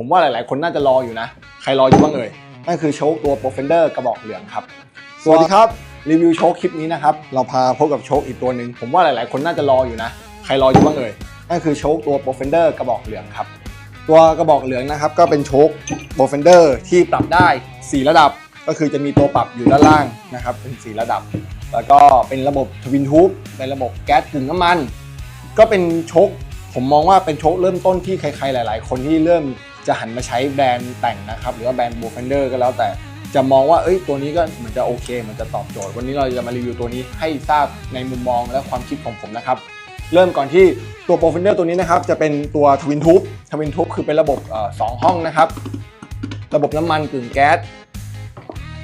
ผมว่าหลายๆ คนน่าจะรออยู่นะ ใครรออยู่บ้างเอ่ยนั่นคือโชคตัว p r o f e n d e r กระบอกเหลืองครับ สวัสดีครับรีวิวโชคคลิปนี้นะครับเราพาพบกับโชคอีกตัวหนึ่งผมว่าหลายๆ คนน่าจะรออยู่นะ ใครรออยู่บ้างเอ่ยนั่นคือโชคตัว p r o f e n d e r กระบอกเหลืองครับตัวกระบอกเหลืองนะครับก็เป็นโชค p r o f e n d e r ที่ปรับได้ 4 ระดับก็คือจะมีตัวปรับอยู่ด้านล่างนะครับเป็น 4 ระดับ แล้วก็เป็นระบบทวินทูบเป็นระบบแก๊สกึ่งน้ำมัน ก็เป็นโชคผมมองว่าเป็นโชคเริ่มต้นที่ใครๆหลาย ๆ คนที่เริ่ม จะหันมาใช้แบรนด์แต่งนะครับ หรือว่าแบรนด์โบ f ฟนเดอร์ก็แล้วแต่จะมองว่าเอ้ยตัวนี้ก็เหมือนจะโอเคเหมือนจะตอบโจทย์ วันนี้เราจะมารีวิวตัวนี้ให้ทราบในมุมมองและความคิดของผมนะครับ เริ่มก่อนที่ตัวโปรเฟนเดอร์ตัวนี้นะครับจะเป็นตัวทวินทูบทวินทูบคือเป็นระบบอสองห้องนะครับ ระบบน้ำมันกึ่งแก๊ส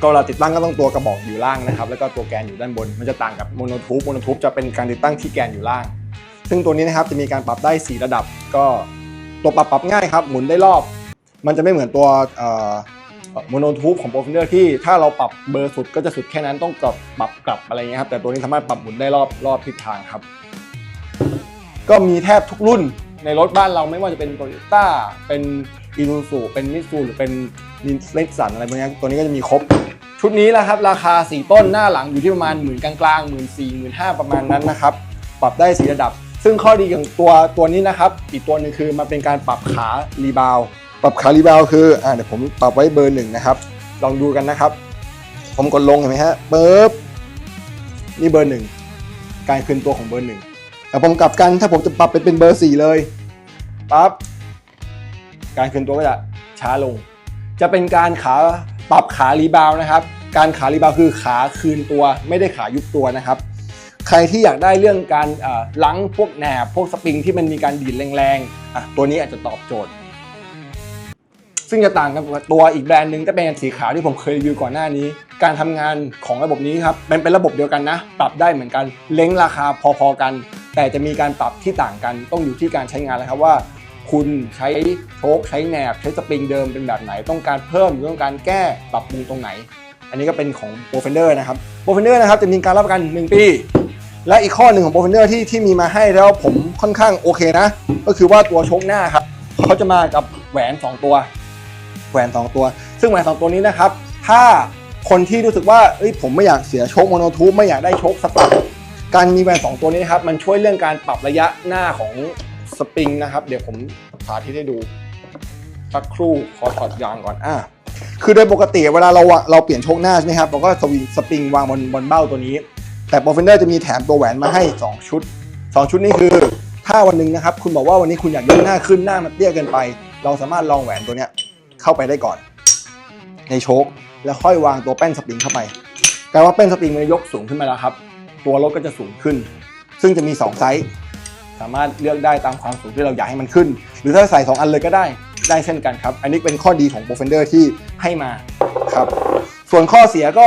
ก็เราติดตั้งก็ต้องตัวกระบอกอยู่ล่างนะครับ แล้วก็ตัวแกนอยู่ด้านบน มันจะต่างกับโมโนทูบโมโนทูบจะเป็นการติดตั้งที่แกนอยู่ล่าง ซึ่งตัวนี้นะครับจะมีการปรับได้ 4 ระดับก็ ตัวปรับปรับง่ายครับ หมุนได้รอบ มันจะไม่เหมือนตัวโมโนทูบของโปรฟิเนอร์ที่ถ้าเราปรับเบอร์สุดก็จะสุดแค่นั้นต้องกลับปรับกลับอะไรเงี้ยครับแต่ตัวนี้สามารถปรับหมุนได้รอบรอบทิศทางครับ ก็มีแทบทุกรุ่นในรถบ้านเราไม่ว่าจะเป็นโตโยต้าเป็นอีซูซูเป็นมิตซูหรือเป็นนินเลสันอะไรพวกนี้ตัวนี้ก็จะมีครบ ชุดนี้แหละครับ ราคา 4 ต้นหน้าหลังอยู่ที่ประมาณหมื่นกลางๆหมื่นสี่หมื่นห้าประมาณนั้นนะครับ ปรับได้4ระดับ ซึ่งข้อดีของตัวตัวนี้นะครับ อีกตัวหนึ่งคือมันเป็นการปรับขารีบาวปรับขารีบาวคืออ่าเดี๋ยวผมปรับไว้เบอร์หนึ่งนะครับ ลองดูกันนะครับ ผมกดลงเห็นไหมฮะปึ๊บนี่เบอร์หนึ่งการคืนตัวของเบอร์หนึ่งแต่ผมกลับกันถ้าผมจะปรับไปเป็นเบอร์สี่เลยปั๊บการคืนตัวก็จะช้าลง จะเป็นการขาปรับขารีบาวนะครับ การขารีบาวคือขาคืนตัวไม่ได้ขายุบตัวนะครับ ใครที่อยากได้เรื่องการเอ่อลังพวกแหนบพวกสปริงที่มันมีการดีดแรงๆอะตัวนี้อาจจะตอบโจทย์ ซึ่งจะต่างกับตัวอีกแบรนด์หนึ่งจะเป็นสีขาวที่ผมเคยรีวิวก่อนหน้านี้ การทำงานของระบบนี้ครับเป็นเป็นระบบเดียวกันนะ ปรับได้เหมือนกันเล้งราคาพอๆกัน แต่จะมีการปรับที่ต่างกันต้องอยู่ที่การใช้งานแล้วครับว่าคุณใช้โชคใช้แหนบใช้สปริงเดิมเป็นแบบไหน ต้องการเพิ่มหรือต้องการแก้ปรับปรุงตรงไหน อันนี้ก็เป็นของ p r o f e n d e r นะครับ p r o f e n d e r นะครับจะมีการรับประกัน 1 ปี และอีกข้อหนึ่งของ p r o f e n d e r ที่ที่มีมาให้แล้วผมค่อนข้างโอเคนะ ก็คือว่าตัวชคหน้าครับเขาจะมากับแหวน 2 ตัว แหวน 2 ตัว ซึ่งแหวน 2 ตัวนี้นะครับ ถ้าคนที่รู้สึกว่าเอ้ยผมไม่อยากเสียชคโมโนทูบไม่อยากได้ชคสปรักการมีแหวน 2 ตัวนี้นะครับ มันช่วยเรื่องการปรับระยะหน้าของสปริงนะครับ เดี๋ยวผมสาธิตให้ดูสักครู่ขอถอดยางก่อนอะคือโดยปกติเวลาเราเราเปลี่ยนชคหน้าใช่ไหมครับเราก็สวิงสปริงวางบนบนเบ้าตัวนี้ แต่โปรเฟนเดอร์จะมีแถมตัวแหวนมาให้ 2 ชุด 2 ชุดนี้คือ ถ้าวันหนึ่งนะครับ คุณบอกว่าวันนี้คุณอยากยกหน้าขึ้นหน้ามันเตี้ยเกินไป เราสามารถลองแหวนตัวเนี้ยเข้าไปได้ก่อน ในโชคแล้วค่อยวางตัวแป้นสปริงเข้าไปกลายว่าแป้นสปริงมันยกสูงขึ้นมาแล้วครับ ตัวรถก็จะสูงขึ้น ซึ่งจะมี 2 ไซส์สามารถเลือกได้ตามความสูงที่เราอยากให้มันขึ้น หรือถ้าใส่ 2 อันเลยก็ได้ได้เช่นกันครับ อันนี้เป็นข้อดีของ p r o f e n d e r ที่ให้มาครับ ส่วนข้อเสียก็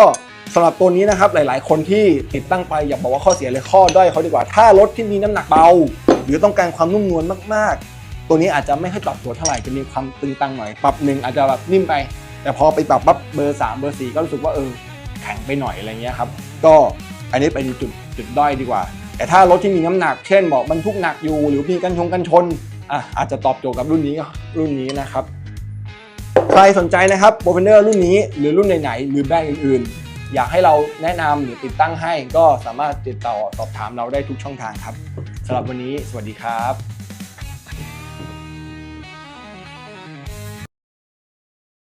สำหรับตัวนี้นะครับหลาย ๆ คนที่ติดตั้งไปอย่าบอกว่าข้อเสียเลยข้อด้อยเขาดีกว่า ถ้ารถที่มีน้ำหนักเบา หรือต้องการความนุ่มนวลมาก ๆ ตัวนี้อาจจะไม่ให้ปรับตัวเท่าไหร่จะมีความตึงตังหน่อยปรับหนึ่งอาจจะแบบนิ่มไป แต่พอไปปรับปั๊บเบอร์3เบอร์4ก็รู้สึกว่าเออแข็งไปหน่อยอะไรเงี้ยครับก็อันนี้เป็นจุดจุดด้อยดีกว่า แต่ถ้ารถที่มีน้ำหนักเช่นบอกบรรทุกหนักอยู่หรือมีกันชงกันชนอะอาจจะตอบโจทย์กับรุ่นนี้รุ่นนี้นะครับใครสนใจนะครับโปรเฟนเดอร์รุ่นนี้หรือรุ่นไหนๆหรือแบรนด์อื่นๆ อยากให้เราแนะนำหรือติดตั้งให้ก็สามารถติดต่อสอบถามเราได้ทุกช่องทางครับสำหรับวันนี้สวัสดีครับ